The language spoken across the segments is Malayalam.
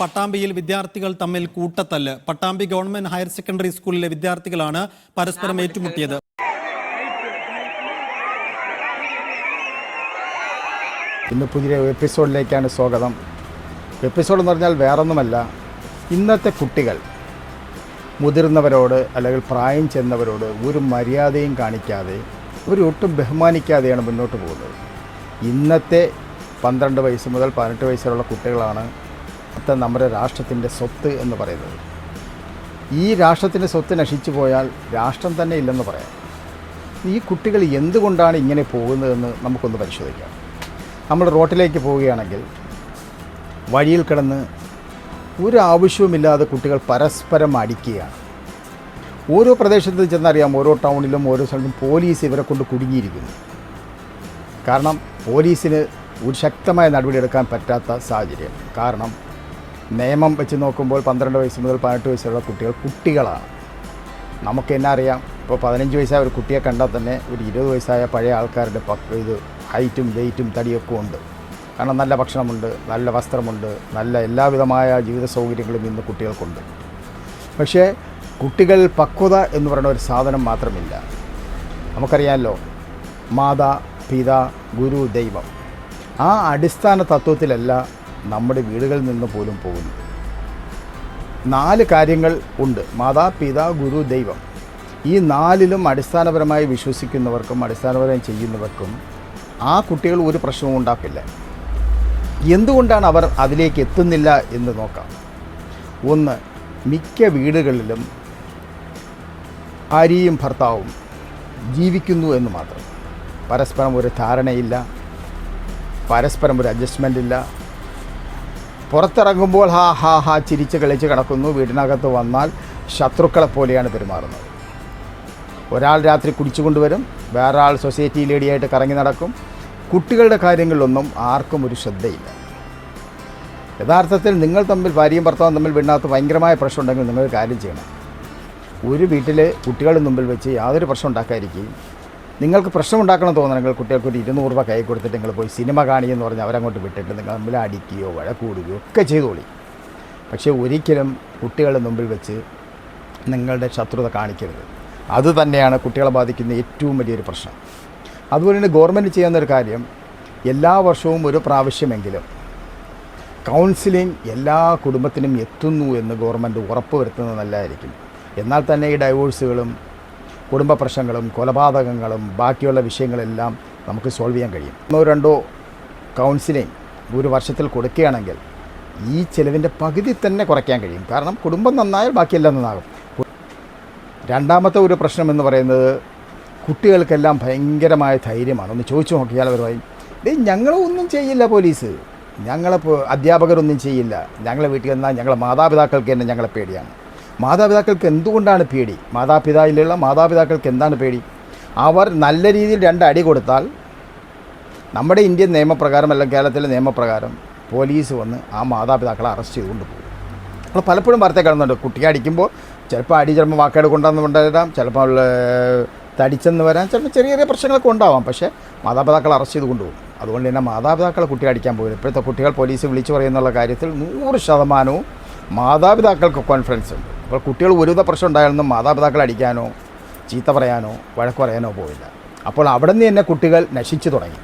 പട്ടാമ്പിയിൽ വിദ്യാർത്ഥികൾ തമ്മിൽ കൂട്ടത്തല്ല്. പട്ടാമ്പി ഗവൺമെന്റ് ഹയർ സെക്കൻഡറി സ്കൂളിലെ വിദ്യാർത്ഥികളാണ് പരസ്പരം ഏറ്റുമുട്ടിയത്. ഇന്ന് പുതിയ എപ്പിസോഡിലേക്കാണ് സ്വാഗതം. എപ്പിസോഡ് എന്ന് പറഞ്ഞാൽ വേറൊന്നുമല്ല ഇന്നത്തെ കുട്ടികൾ മുതിർന്നവരോട് അല്ലെങ്കിൽ പ്രായം ചെന്നവരോട് ഒരു മര്യാദയും കാണിക്കാതെ ഒരു ഒട്ടും ബഹുമാനിക്കാതെയാണ് മുന്നോട്ട് പോകുന്നത്. ഇന്നത്തെ പന്ത്രണ്ട് വയസ്സ് മുതൽ പതിനെട്ട് വയസ്സുള്ള കുട്ടികളാണ് നമ്മുടെ രാഷ്ട്രത്തിന്റെ സ്വത്ത് എന്ന് പറയുന്നത്. ഈ രാഷ്ട്രത്തിന്റെ സ്വത്ത് നശിച്ചു പോയാൽ രാഷ്ട്രം തന്നെ ഇല്ലെന്ന് പറയാം. ഈ കുട്ടികൾ എന്തുകൊണ്ടാണ് ഇങ്ങനെ പോകുന്നതെന്ന് നമുക്കൊന്ന് പരിശോധിക്കാം. നമ്മൾ റോട്ടിലേക്ക് പോവുകയാണെങ്കിൽ വഴിയിൽ കിടന്ന് ഒരു ആവശ്യവുമില്ലാതെ കുട്ടികൾ പരസ്പരം അടിക്കുകയാണ്. ഓരോ പ്രദേശത്ത് ചെന്നറിയാം ഓരോ ടൗണിലും ഓരോ സ്ഥലത്തും പോലീസ് ഇവരെ കൊണ്ട് കുടുങ്ങിയിരിക്കുന്നു. കാരണം പോലീസിന് ഒരു ശക്തമായ നടപടിയെടുക്കാൻ പറ്റാത്ത സാഹചര്യം. കാരണം നിയമം വെച്ച് നോക്കുമ്പോൾ പന്ത്രണ്ട് വയസ്സ് മുതൽ പതിനെട്ട് വയസ്സുള്ള കുട്ടികൾ കുട്ടികളാണ്. നമുക്ക് എന്നാ അറിയാം. ഇപ്പോൾ പതിനഞ്ച് വയസ്സായ ഒരു കുട്ടിയെ കണ്ടാൽ തന്നെ ഒരു ഇരുപത് വയസ്സായ പഴയ ആൾക്കാരുടെ ഇത് ഹൈറ്റും വെയിറ്റും തടിയൊക്കെ ഉണ്ട്. കാരണം നല്ല ഭക്ഷണമുണ്ട് നല്ല വസ്ത്രമുണ്ട് നല്ല എല്ലാവിധമായ ജീവിത സൗകര്യങ്ങളും ഇന്ന് കുട്ടികൾക്കുണ്ട്. പക്ഷേ കുട്ടികൾ പക്വത എന്ന് പറയുന്ന ഒരു സാധനം മാത്രമില്ല. നമുക്കറിയാമല്ലോ മാതാ പിത ഗുരു ദൈവം. ആ അടിസ്ഥാന തത്വത്തിലല്ല നമ്മുടെ വീടുകളിൽ നിന്ന് പോലും പോകുന്നത് നാല് കാര്യങ്ങൾ ഉണ്ട്. മാതാ പിതാ ഗുരു ദൈവം. ഈ നാലിലും അടിസ്ഥാനപരമായി വിശ്വസിക്കുന്നവർക്കും അടിസ്ഥാനപരമായി ചെയ്യുന്നവർക്കും ആ കുട്ടികൾ ഒരു പ്രശ്നവും ഉണ്ടാക്കില്ല. എന്തുകൊണ്ടാണ് അവർ അതിലേക്ക് എത്തുന്നില്ല എന്ന് നോക്കാം. ഒന്ന് മിക്ക വീടുകളിലും ഭാര്യയും ഭർത്താവും ജീവിക്കുന്നു എന്ന് മാത്രം. പരസ്പരം ഒരു ധാരണയില്ല. പരസ്പരം ഒരു അഡ്ജസ്റ്റ്മെന്റ് ഇല്ല. പുറത്തിറങ്ങുമ്പോൾ ഹാ ഹാ ഹാ ചിരിച്ച് കളിച്ച് കിടക്കുന്നു. വീടിനകത്ത് വന്നാൽ ശത്രുക്കളെ പോലെയാണ് പെരുമാറുന്നത്. ഒരാൾ രാത്രി കുടിച്ചു കൊണ്ടുവരും വേറെ ആൾ സൊസൈറ്റി ലേഡിയായിട്ട് കറങ്ങി നടക്കും. കുട്ടികളുടെ കാര്യങ്ങളിലൊന്നും ആർക്കും ഒരു ശ്രദ്ധയില്ല. യഥാർത്ഥത്തിൽ നിങ്ങൾ തമ്മിൽ ഭാര്യയും ഭർത്താവും തമ്മിൽ വീടിനകത്ത് ഭയങ്കരമായ പ്രശ്നം ഉണ്ടെങ്കിൽ നിങ്ങൾ കാര്യം ചെയ്യണം. ഒരു വീട്ടിലെ കുട്ടികളുടെ മുമ്പിൽ വെച്ച് യാതൊരു പ്രശ്നം ഉണ്ടാക്കാതിരിക്കുകയും നിങ്ങൾക്ക് പ്രശ്നമുണ്ടാക്കണം തോന്നണമെങ്കിൽ കുട്ടികൾക്ക് ഒരു ഇരുന്നൂറ് രൂപ കൈ കൊടുത്തിട്ട് നിങ്ങൾ പോയി സിനിമ കാണിയെന്ന് പറഞ്ഞ് അവരങ്ങോട്ട് വിട്ടിട്ട് നിങ്ങൾ തമ്മിൽ അടിക്കുകയോ വഴക്കൂടുകയോ ഒക്കെ ചെയ്തോളി. പക്ഷേ ഒരിക്കലും കുട്ടികളുടെ മുമ്പിൽ വെച്ച് നിങ്ങളുടെ ശത്രുത കാണിക്കരുത്. അത് തന്നെയാണ് കുട്ടികളെ ബാധിക്കുന്ന ഏറ്റവും വലിയൊരു പ്രശ്നം. അതുപോലെ തന്നെ ഗവൺമെന്റ് ചെയ്യുന്നൊരു കാര്യം എല്ലാ വർഷവും ഒരു പ്രാവശ്യമെങ്കിലും കൗൺസിലിംഗ് എല്ലാ കുടുംബത്തിനും എത്തുന്നു എന്ന് ഗവൺമെന്റ് ഉറപ്പുവരുത്തുന്നത് നല്ലതായിരിക്കും. എന്നാൽ തന്നെ ഈ ഡൈവോഴ്സുകളും കുടുംബ പ്രശ്നങ്ങളും കൊലപാതകങ്ങളും ബാക്കിയുള്ള വിഷയങ്ങളെല്ലാം നമുക്ക് സോൾവ് ചെയ്യാൻ കഴിയും. ഒന്നോ രണ്ടോ കൗൺസിലിംഗ് ഒരു വർഷത്തിൽ കൊടുക്കുകയാണെങ്കിൽ ഈ ചിലവിന്റെ പകുതി തന്നെ കുറയ്ക്കാൻ കഴിയും. കാരണം കുടുംബം നന്നായാൽ ബാക്കിയെല്ലാം നന്നാകും. രണ്ടാമത്തെ ഒരു പ്രശ്നം എന്ന് പറയുന്നത് കുട്ടികൾക്കെല്ലാം ഭയങ്കരമായ ധൈര്യമാണ്. ഒന്ന് ചോദിച്ചു നോക്കിയാൽ അവർ പറയും ഡേ ഞങ്ങളൊന്നും ചെയ്യില്ല പോലീസ്. ഞങ്ങളെ അധ്യാപകരൊന്നും ചെയ്യില്ല. ഞങ്ങളെ വീട്ടിൽ വന്നാൽ ഞങ്ങളെ മാതാപിതാക്കൾക്ക് തന്നെ ഞങ്ങളെ പേടിയാണ്. മാതാപിതാക്കൾക്ക് എന്തുകൊണ്ടാണ് പേടി? മാതാപിതാവിലുള്ള മാതാപിതാക്കൾക്ക് എന്താണ് പേടി? അവർ നല്ല രീതിയിൽ രണ്ടടി കൊടുത്താൽ നമ്മുടെ ഇന്ത്യൻ നിയമപ്രകാരം അല്ലെങ്കിൽ കേരളത്തിലെ നിയമപ്രകാരം പോലീസ് വന്ന് ആ മാതാപിതാക്കളെ അറസ്റ്റ് ചെയ്തുകൊണ്ട് പോകും. നമ്മൾ പലപ്പോഴും വാർത്ത കാണുന്നുണ്ട് കുട്ടിയെ അടിക്കുമ്പോൾ ചിലപ്പോൾ അടി ചിലപ്പോൾ വാക്കേട് കൊണ്ടുവന്ന് കൊണ്ടുവരാം ചിലപ്പോൾ തടിച്ചെന്ന് വരാം ചിലപ്പോൾ ചെറിയ ചെറിയ പ്രശ്നങ്ങളൊക്കെ ഉണ്ടാവാം. പക്ഷേ മാതാപിതാക്കളെ അറസ്റ്റ് ചെയ്ത് കൊണ്ടുപോകും അതുകൊണ്ട് തന്നെ മാതാപിതാക്കളെ കുട്ടിയെ അടിക്കാൻ പോകില്ല. ഇപ്പോഴത്തെ കുട്ടികൾ പോലീസ് വിളിച്ചു പറയുന്നുള്ള കാര്യത്തിൽ നൂറ് ശതമാനവും മാതാപിതാക്കൾക്ക് കോൺഫിഡൻസ് ഉണ്ട്. അപ്പോൾ കുട്ടികൾ ഒരുവിധ പ്രശ്നം ഉണ്ടായാലൊന്നും മാതാപിതാക്കളെ അടിക്കാനോ ചീത്ത പറയാനോ വഴക്ക് പറയാനോ പോയില്ല അപ്പോൾ അവിടെ നിന്ന് തന്നെ കുട്ടികൾ നശിച്ചു തുടങ്ങി.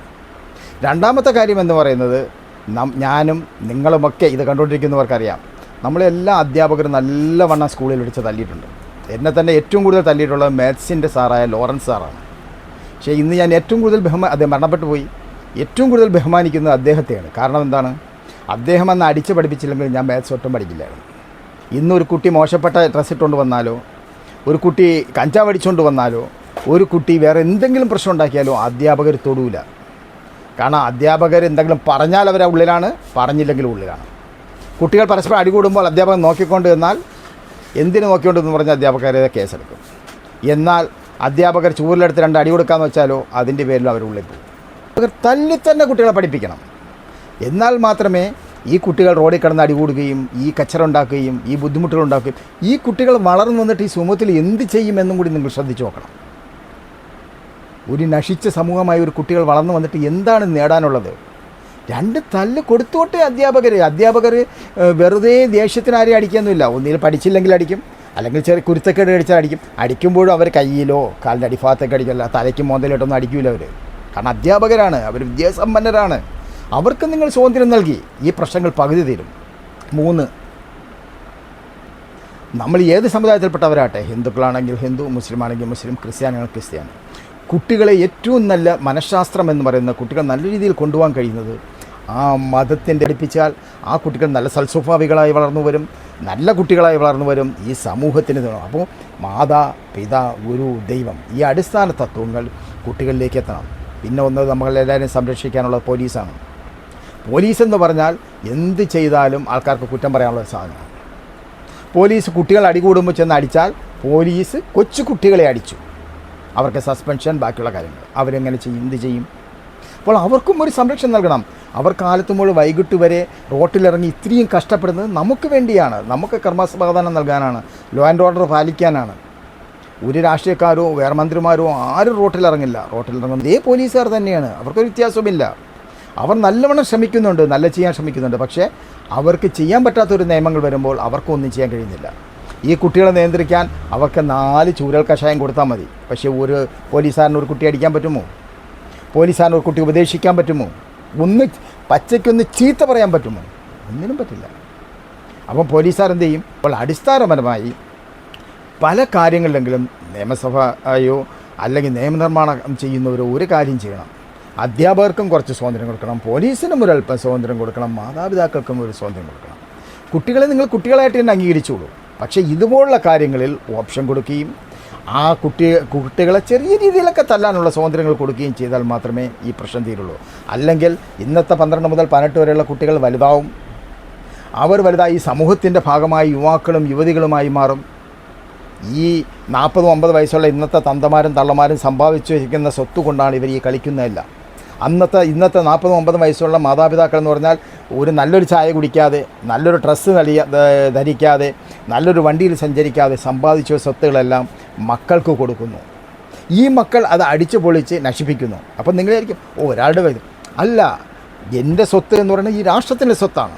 രണ്ടാമത്തെ കാര്യം എന്ന് പറയുന്നത് ഞാനും നിങ്ങളുമൊക്കെ ഇത് കണ്ടുകൊണ്ടിരിക്കുന്നവർക്കറിയാം. നമ്മളെല്ലാ അധ്യാപകരും നല്ലവണ്ണം സ്കൂളിൽ വിളിച്ച് തല്ലിയിട്ടുണ്ട്. എന്നെ തന്നെ ഏറ്റവും കൂടുതൽ തല്ലിയിട്ടുള്ളത് മാത്സിന്റെ സാറായ ലോറൻസ് സാറാണ്. പക്ഷേ ഇന്ന് ഞാൻ ഏറ്റവും കൂടുതൽ ബഹുമാ അദ്ദേഹം മരണപ്പെട്ടു പോയി. ഏറ്റവും കൂടുതൽ ബഹുമാനിക്കുന്നത് അദ്ദേഹത്തെയാണ്. കാരണം എന്താണ്? അദ്ദേഹം അന്ന് അടിച്ച് പഠിപ്പിച്ചില്ലെങ്കിൽ ഞാൻ മാത്സ് ഒട്ടും പഠിക്കില്ലായിരുന്നു. ഇന്നൊരു കുട്ടി മോശപ്പെട്ട ഡ്രസ്സ് ഇട്ടുകൊണ്ട് വന്നാലോ? ഒരു കുട്ടി കഞ്ചാവ് അടിച്ചുകൊണ്ട് വന്നാലോ? ഒരു കുട്ടി വേറെ എന്തെങ്കിലും പ്രശ്നം ഉണ്ടാക്കിയാലോ? അധ്യാപകർ തൊടൂല. കാരണം അധ്യാപകർ എന്തെങ്കിലും പറഞ്ഞാൽ അവരെ ഉള്ളിലാണ് പറഞ്ഞില്ലെങ്കിലും ഉള്ളിലാണ്. കുട്ടികൾ പരസ്പരം അടികൂടുമ്പോൾ അധ്യാപകൻ നോക്കിക്കൊണ്ട് എന്നാൽ എന്തിനു നോക്കിക്കൊണ്ട് എന്ന് പറഞ്ഞ അധ്യാപകരെ കേസെടുക്കും. എന്നാൽ അധ്യാപകർ ചൂരിലെടുത്ത് രണ്ട് അടി കൊടുക്കാമെന്ന് വെച്ചാലോ അതിന്റെ പേരിൽ അവർ ഉള്ളിൽ പോകും. അവർ തന്നെ കുട്ടികളെ പഠിപ്പിക്കണം. എന്നാൽ മാത്രമേ ഈ കുട്ടികൾ റോഡിൽ കിടന്ന് അടികൂടുകയും ഈ കച്ചറ ഉണ്ടാക്കുകയും ഈ ബുദ്ധിമുട്ടുകൾ ഉണ്ടാക്കുകയും ഈ കുട്ടികൾ വളർന്നു വന്നിട്ട് ഈ സമൂഹത്തിൽ എന്ത് ചെയ്യുമെന്നും കൂടി നിങ്ങൾ ശ്രദ്ധിച്ചു നോക്കണം. ഒരു നശിച്ച സമൂഹമായി ഒരു കുട്ടികൾ വളർന്നു വന്നിട്ട് എന്താണ് നേടാനുള്ളത്? രണ്ട് തല്ല് കൊടുത്തോട്ടെ അധ്യാപകർ അധ്യാപകർ വെറുതെ ദേഷ്യത്തിന് ആരെയും അടിക്കൊന്നുമില്ല ഒന്നിൽ പഠിച്ചില്ലെങ്കിൽ അടിക്കും. അല്ലെങ്കിൽ ചെറിയ കുരുത്തക്കേട് അടിച്ചാൽ അടിക്കും. അടിക്കുമ്പോഴും അവർ കയ്യിലോ കാലിന്റെ അടിഭാഗത്തൊക്കെ അടിക്കില്ല തലയ്ക്ക് മോന്തലിട്ടൊന്നും അടിക്കില്ല അവർ കാരണം അധ്യാപകരാണ്. അവർ വിദ്യാസമ്പന്നരാണ്. അവർക്ക് നിങ്ങൾ സ്വാതന്ത്ര്യം നൽകി. ഈ പ്രശ്നങ്ങൾ പകുതി തീരും. മൂന്ന് നമ്മൾ ഏത് സമുദായത്തിൽപ്പെട്ടവരാട്ടെ ഹിന്ദുക്കളാണെങ്കിൽ ഹിന്ദു മുസ്ലിം ആണെങ്കിൽ മുസ്ലിം ക്രിസ്ത്യാനികൾ ക്രിസ്ത്യാനി. കുട്ടികളെ ഏറ്റവും നല്ല മനഃശാസ്ത്രം എന്ന് പറയുന്ന കുട്ടികൾ നല്ല രീതിയിൽ കൊണ്ടുപോകാൻ കഴിയുന്നത് ആ മതത്തിന്റെ അടുപ്പിച്ചാൽ ആ കുട്ടികൾ നല്ല സൽസ്വഭാവികളായി വളർന്നു വരും നല്ല കുട്ടികളായി വളർന്നു വരും ഈ സമൂഹത്തിന് അപ്പോൾ മാതാ പിതാ ഗുരു ദൈവം ഈ അടിസ്ഥാന തത്വങ്ങൾ കുട്ടികളിലേക്ക് എത്തണം. പിന്നെ ഒന്ന് നമ്മളെല്ലാവരും സംരക്ഷിക്കാനുള്ള പോലീസാണ്. പോലീസ് എന്ന് പറഞ്ഞാൽ എന്ത് ചെയ്താലും ആൾക്കാർക്ക് കുറ്റം പറയാനുള്ള ഒരു സാധനമാണ്. പോലീസ് കുട്ടികൾ അടികൂടുമ്പോൾ ചെന്ന് അടിച്ചാൽ പോലീസ് കൊച്ചു കുട്ടികളെ അടിച്ചു. അവർക്ക് സസ്പെൻഷൻ ബാക്കിയുള്ള കാര്യങ്ങൾ. അവരെങ്ങനെ ചെയ്യും? എന്ത് ചെയ്യും? അപ്പോൾ അവർക്കും ഒരു സംരക്ഷണം നൽകണം. അവർ കാലത്തുമ്പോൾ വൈകിട്ട് വരെ റോട്ടിലിറങ്ങി ഇത്രയും കഷ്ടപ്പെടുന്നത് നമുക്ക് വേണ്ടിയാണ്. നമുക്ക് കർമ്മസമാധാനം നൽകാനാണ്. ലോ ആൻഡ് ഓർഡർ പാലിക്കാനാണ്. ഒരു രാഷ്ട്രീയക്കാരോ വേറെ മന്ത്രിമാരോ ആരും റോട്ടിലിറങ്ങില്ല. റോട്ടിലിറങ്ങുന്നത് ഇതേ പോലീസുകാർ തന്നെയാണ്. അവർക്കൊരു വ്യത്യാസവുമില്ല. അവർ നല്ലവണ്ണം ശ്രമിക്കുന്നുണ്ട് നല്ല ചെയ്യാൻ ശ്രമിക്കുന്നുണ്ട്. പക്ഷേ അവർക്ക് ചെയ്യാൻ പറ്റാത്തൊരു നിയമങ്ങൾ വരുമ്പോൾ അവർക്കൊന്നും ചെയ്യാൻ കഴിയുന്നില്ല. ഈ കുട്ടികളെ നിയന്ത്രിക്കാൻ അവർക്ക് നാല് ചൂരൽ കഷായം കൊടുത്താൽ മതി. പക്ഷേ ഒരു പോലീസുകാരൻ ഒരു കുട്ടി അടിക്കാൻ പറ്റുമോ? പോലീസുകാരൻ ഒരു കുട്ടി ഉപദേശിക്കാൻ പറ്റുമോ? ഒന്ന് പച്ചയ്ക്കൊന്ന് ചീത്ത പറയാൻ പറ്റുമോ? ഒന്നിനും പറ്റില്ല. അപ്പം പോലീസുകാർ എന്ത് ചെയ്യും? അപ്പോൾ അടിസ്ഥാനപരമായി പല കാര്യങ്ങളിലെങ്കിലും നിയമസഭയോ അല്ലെങ്കിൽ നിയമനിർമ്മാണം ചെയ്യുന്നവരോ ഒരു കാര്യം ചെയ്യണം. അധ്യാപകർക്കും കുറച്ച് സ്വാതന്ത്ര്യം കൊടുക്കണം പോലീസിനും ഒരു അല്പം സ്വാതന്ത്ര്യം കൊടുക്കണം മാതാപിതാക്കൾക്കും ഒരു സ്വാതന്ത്ര്യം കൊടുക്കണം. കുട്ടികളെ നിങ്ങൾ കുട്ടികളായിട്ട് തന്നെ അംഗീകരിച്ചോളൂ. പക്ഷേ ഇതുപോലുള്ള കാര്യങ്ങളിൽ ഓപ്ഷൻ കൊടുക്കുകയും ആ കുട്ടി കുട്ടികളെ ചെറിയ രീതിയിലൊക്കെ തല്ലാനുള്ള സ്വാതന്ത്ര്യങ്ങൾ കൊടുക്കുകയും ചെയ്താൽ മാത്രമേ ഈ പ്രശ്നം തീരുള്ളൂ. അല്ലെങ്കിൽ ഇന്നത്തെ പന്ത്രണ്ട് മുതൽ പതിനെട്ട് വരെയുള്ള കുട്ടികൾ വലുതാവും. അവർ വലുതായി സമൂഹത്തിന്റെ ഭാഗമായി യുവാക്കളും യുവതികളുമായി മാറും. ഈ നാൽപ്പതും അമ്പത് വയസ്സുള്ള ഇന്നത്തെ തന്തമാരും തള്ളമാരും സമ്പാദിച്ചു വയ്ക്കുന്ന സ്വത്ത് കൊണ്ടാണ് ഇവർ ഈ കളിക്കുന്നതല്ല. അന്നത്തെ ഇന്നത്തെ നാൽപ്പതും ഒമ്പതും വയസ്സുള്ള മാതാപിതാക്കൾ എന്ന് പറഞ്ഞാൽ ഒരു നല്ലൊരു ചായ കുടിക്കാതെ നല്ലൊരു ഡ്രസ്സ് നലിയ ധരിക്കാതെ നല്ലൊരു വണ്ടിയിൽ സഞ്ചരിക്കാതെ സമ്പാദിച്ച സ്വത്തുകളെല്ലാം മക്കൾക്ക് കൊടുക്കുന്നു. ഈ മക്കൾ അത് അടിച്ചു പൊളിച്ച് നശിപ്പിക്കുന്നു. അപ്പം നിങ്ങളായിരിക്കും ഓ ഒരാളുടെ വരും അല്ല എന്റെ സ്വത്ത് എന്ന് പറയുന്നത് ഈ രാഷ്ട്രത്തിന്റെ സ്വത്താണ്.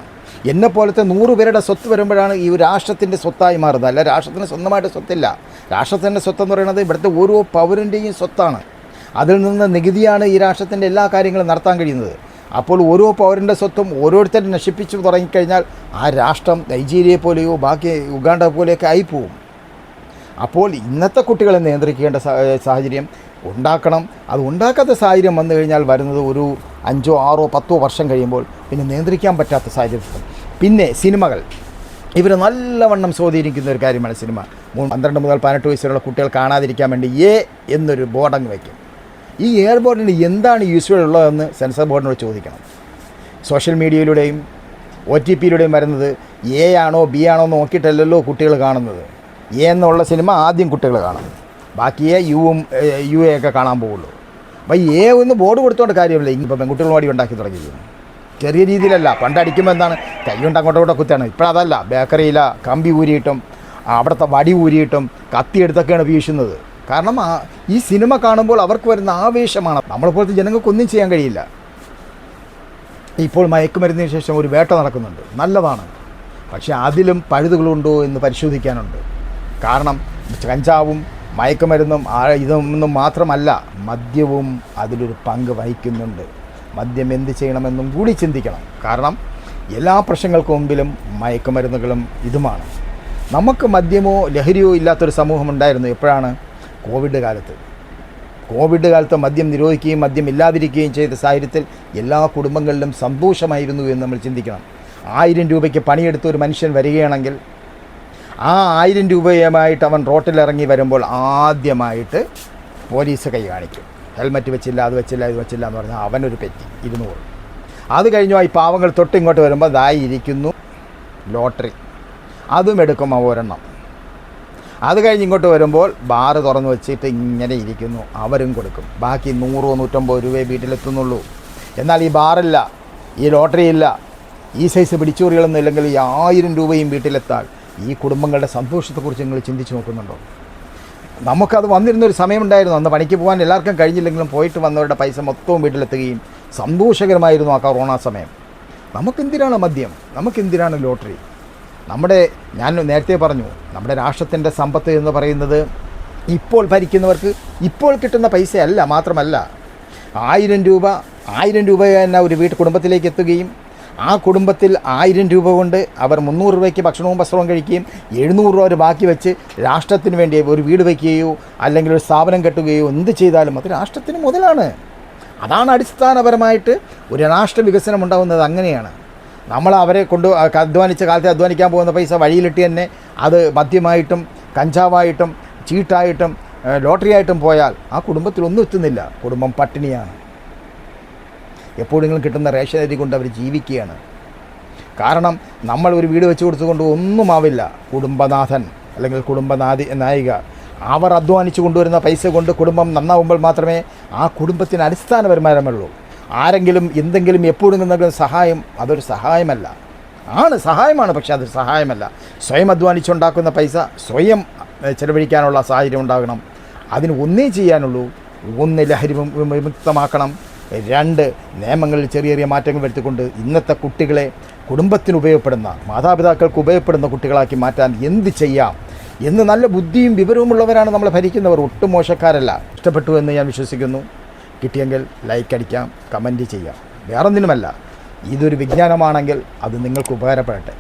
എന്നെ പോലത്തെ നൂറ് പേരുടെ സ്വത്ത് വരുമ്പോഴാണ് ഈ രാഷ്ട്രത്തിന്റെ സ്വത്തായി മാറുന്നത്. അല്ല രാഷ്ട്രത്തിന് സ്വന്തമായിട്ട് സ്വത്തില്ല. രാഷ്ട്രത്തിന്റെ സ്വത്ത് എന്ന് പറയുന്നത് ഇവിടുത്തെ ഓരോ പൗരന്റെയും സ്വത്താണ്. അതിൽ നിന്ന് നികുതിയാണ് ഈ രാഷ്ട്രത്തിന്റെ എല്ലാ കാര്യങ്ങളും നടത്താൻ കഴിയുന്നത്. അപ്പോൾ ഓരോ പൗരന്റെ സ്വത്തും ഓരോരുത്തരും നശിപ്പിച്ചു തുടങ്ങിക്കഴിഞ്ഞാൽ ആ രാഷ്ട്രം നൈജീരിയ പോലെയോ ബാക്കി ഉഗാണ്ട പോലെയൊക്കെ ആയിപ്പോവും. അപ്പോൾ ഇന്നത്തെ കുട്ടികളെ നിയന്ത്രിക്കേണ്ട സാഹചര്യം ഉണ്ടാക്കണം. അത് ഉണ്ടാക്കാത്ത സാഹചര്യം വന്നു കഴിഞ്ഞാൽ വരുന്നത് ഒരു അഞ്ചോ ആറോ പത്തോ വർഷം കഴിയുമ്പോൾ പിന്നെ നിയന്ത്രിക്കാൻ പറ്റാത്ത സാഹചര്യം പിന്നെ സിനിമകൾ. ഇവർ നല്ലവണ്ണം സ്വാധീനിക്കുന്ന ഒരു കാര്യമാണ് സിനിമ. പന്ത്രണ്ട് മുതൽ പതിനെട്ട് വയസ്സുള്ള കുട്ടികൾ കാണാതിരിക്കാൻ വേണ്ടി എ എന്നൊരു ബോർഡങ്ങ് വയ്ക്കും. ഈ എയർ ബോർഡിന് എന്താണ് യൂസ്ഫുൾ ഉള്ളതെന്ന് സെൻസർ ബോർഡിനോട് ചോദിക്കണം. സോഷ്യൽ മീഡിയയിലൂടെയും ഒ ടി പിയിലൂടെയും വരുന്നത് എ ആണോ ബി ആണോ നോക്കിയിട്ടല്ലല്ലോ കുട്ടികൾ കാണുന്നത്. എ എന്നുള്ള സിനിമ ആദ്യം കുട്ടികൾ കാണും. ബാക്കിയെ യുവും യു എ ഒക്കെ കാണാൻ പോവുള്ളൂ അപ്പോൾ എ ഒന്ന് ബോർഡ് കൊടുത്തോണ്ട് കാര്യമില്ല. ഇനിയിപ്പോൾ പെൺകുട്ടികൾ വാടി ഉണ്ടാക്കി തുടങ്ങിയിരിക്കുന്നു. ചെറിയ രീതിയിലല്ല. പണ്ട് അടിക്കുമ്പോൾ എന്താണ്? കൈ കൊണ്ട് അങ്ങോട്ടും ഇങ്ങോട്ടും കുത്താണ് ഇപ്പോഴതല്ല ബേക്കറിയില കമ്പി ഊരിയിട്ടും അവിടുത്തെ വടി ഊരിയിട്ടും കത്തിയെടുത്തൊക്കെയാണ് വീശുന്നത് കാരണം ഈ സിനിമ കാണുമ്പോൾ അവർക്ക് വരുന്ന ആവേശമാണ്. നമ്മളെപ്പോലത്തെ ജനങ്ങൾക്കൊന്നും ചെയ്യാൻ കഴിയില്ല. ഇപ്പോൾ മയക്കുമരുന്നിന് ശേഷം ഒരു വേട്ട നടക്കുന്നുണ്ട്. നല്ലതാണ്. പക്ഷേ അതിലും പഴുതുകളുണ്ടോ എന്ന് പരിശോധിക്കാനുണ്ട്. കാരണം കഞ്ചാവും മയക്കുമരുന്നും ഇതൊന്നും മാത്രമല്ല മദ്യവും അതിലൊരു പങ്ക് വഹിക്കുന്നുണ്ട്. മദ്യം എന്ത് ചെയ്യണമെന്നും കൂടി ചിന്തിക്കണം. കാരണം എല്ലാ പ്രശ്നങ്ങൾക്ക് മുമ്പിലും മയക്കുമരുന്നുകളും ഇതുമാണ്. നമുക്ക് മദ്യമോ ലഹരിയോ ഇല്ലാത്തൊരു സമൂഹം ഉണ്ടായിരുന്നു. എപ്പോഴാണ്? കോവിഡ് കാലത്ത്. കോവിഡ് കാലത്ത് മദ്യം നിരോധിക്കുകയും മദ്യം ഇല്ലാതിരിക്കുകയും ചെയ്ത സാഹചര്യത്തിൽ എല്ലാ കുടുംബങ്ങളിലും സന്തോഷമായിരുന്നു എന്ന് നമ്മൾ ചിന്തിക്കണം. ആയിരം രൂപയ്ക്ക് പണിയെടുത്ത ഒരു മനുഷ്യൻ വരികയാണെങ്കിൽ ആ ആയിരം രൂപയുമായിട്ട് അവൻ റോട്ടിലിറങ്ങി വരുമ്പോൾ ആദ്യമായിട്ട് പോലീസ് കൈ കാണിക്കും. ഹെൽമറ്റ് വെച്ചില്ല അത് വെച്ചില്ല ഇത് വെച്ചില്ല എന്ന് പറഞ്ഞാൽ അവനൊരു പെറ്റി ഇരുന്നൂറ്. അത് കഴിഞ്ഞു ഈ പാവങ്ങൾ തൊട്ടിങ്ങോട്ട് വരുമ്പോൾ ദായി ഇരിക്കുന്നു ലോട്ടറി. അതും എടുക്കും ഒരെണ്ണം. അത് കഴിഞ്ഞ് ഇങ്ങോട്ട് വരുമ്പോൾ ബാറ് തുറന്ന് വെച്ചിട്ട് ഇങ്ങനെ ഇരിക്കുന്നു. അവരും കൊടുക്കും. ബാക്കി നൂറോ നൂറ്റമ്പത് രൂപയെ വീട്ടിലെത്തുന്നുള്ളൂ. എന്നാൽ ഈ ബാറില്ല ഈ ലോട്ടറി ഇല്ല ഈ സൈസ് പിടിച്ചോറികളൊന്നും ഇല്ലെങ്കിൽ ഈ ആയിരം രൂപയും വീട്ടിലെത്താൽ ഈ കുടുംബങ്ങളുടെ സന്തോഷത്തെക്കുറിച്ച് നിങ്ങൾ ചിന്തിച്ച് നോക്കുന്നുണ്ടോ? നമുക്കത് വന്നിരുന്നൊരു സമയമുണ്ടായിരുന്നു. അന്ന് പണിക്ക് പോകാൻ എല്ലാവർക്കും കഴിഞ്ഞില്ലെങ്കിലും പോയിട്ട് വന്നവരുടെ പൈസ മൊത്തവും വീട്ടിലെത്തുകയും സന്തോഷകരമായിരുന്നു ആ കൊറോണ സമയം. നമുക്കെന്തിനാണ് മദ്യം? നമുക്കെന്തിനാണ് ലോട്ടറി? നമ്മുടെ ഞാൻ നേരത്തെ പറഞ്ഞു നമ്മുടെ രാഷ്ട്രത്തിന്റെ സമ്പത്ത് എന്ന് പറയുന്നത് ഇപ്പോൾ ഭരിക്കുന്നവർക്ക് ഇപ്പോൾ കിട്ടുന്ന പൈസയല്ല മാത്രമല്ല ആയിരം രൂപ ആയിരം രൂപ തന്നെ ഒരു വീട്ട് കുടുംബത്തിലേക്ക് എത്തുകയും ആ കുടുംബത്തിൽ ആയിരം രൂപ കൊണ്ട് അവർ മുന്നൂറ് രൂപയ്ക്ക് ഭക്ഷണവും വസ്ത്രവും കഴിക്കുകയും എഴുന്നൂറ് രൂപ ഒരു ബാക്കി വെച്ച് രാഷ്ട്രത്തിന് വേണ്ടി ഒരു വീട് വയ്ക്കുകയോ അല്ലെങ്കിൽ ഒരു സ്ഥാപനം കെട്ടുകയോ എന്ത് ചെയ്താലും അത് രാഷ്ട്രത്തിന് മുതലാണ്. അതാണ് അടിസ്ഥാനപരമായിട്ട് ഒരു രാഷ്ട്ര വികസനം ഉണ്ടാകുന്നത് അങ്ങനെയാണ്. നമ്മൾ അവരെ കൊണ്ട് അധ്വാനിച്ച കാലത്ത് അധ്വാനിക്കാൻ പോകുന്ന പൈസ വഴിയിലിട്ട് തന്നെ അത് മദ്യമായിട്ടും കഞ്ചാവായിട്ടും ചീട്ടായിട്ടും ലോട്ടറി ആയിട്ടും പോയാൽ ആ കുടുംബത്തിൽ ഒന്നും എത്തുന്നില്ല. കുടുംബം പട്ടിണിയാണ്. എപ്പോഴെങ്കിലും കിട്ടുന്ന റേഷൻ അരി കൊണ്ട് അവർ ജീവിക്കുകയാണ്. കാരണം നമ്മൾ ഒരു വീട് വെച്ച് കൊടുത്തുകൊണ്ട് ഒന്നും ആവില്ല. കുടുംബനാഥൻ അല്ലെങ്കിൽ കുടുംബനാഥി നായിക അവർ അധ്വാനിച്ചു കൊണ്ടുവരുന്ന പൈസ കൊണ്ട് കുടുംബം നന്നാവുമ്പോൾ മാത്രമേ ആ കുടുംബത്തിന് അടിസ്ഥാന വരുമാനമുള്ളൂ ആരെങ്കിലും എന്തെങ്കിലും എപ്പോഴും എന്തെങ്കിലും സഹായം അതൊരു സഹായമല്ല. ആണ് സഹായമാണ് പക്ഷെ അതൊരു സഹായമല്ല. സ്വയം അധ്വാനിച്ചുണ്ടാക്കുന്ന പൈസ സ്വയം ചെലവഴിക്കാനുള്ള സാഹചര്യം ഉണ്ടാകണം. അതിന് ഒന്നേ ചെയ്യാനുള്ളൂ. ഒന്ന് ലഹരി വിമുക്തമാക്കണം. രണ്ട് നിയമങ്ങളിൽ ചെറിയ ചെറിയ മാറ്റങ്ങൾ വരുത്തിക്കൊണ്ട് ഇന്നത്തെ കുട്ടികളെ കുടുംബത്തിന് ഉപയോഗപ്പെടുന്ന മാതാപിതാക്കൾക്ക് ഉപയോഗപ്പെടുന്ന കുട്ടികളാക്കി മാറ്റാൻ എന്ത് ചെയ്യാം? എന്ന് നല്ല ബുദ്ധിയും വിവരവുമുള്ളവരാണ് നമ്മളെ ഭരിക്കുന്നവർ. ഒട്ടും മോശക്കാരല്ല. ഇഷ്ടപ്പെട്ടു എന്ന് ഞാൻ വിശ്വസിക്കുന്നു. കിട്ടിയെങ്കിൽ ലൈക്ക് അടിക്കാം കമന്റ് ചെയ്യാം. വേറൊന്നിനുമല്ല ഇതൊരു വിജ്ഞാനമാണെങ്കിൽ അത് നിങ്ങൾക്ക് ഉപകാരപ്പെടട്ടെ.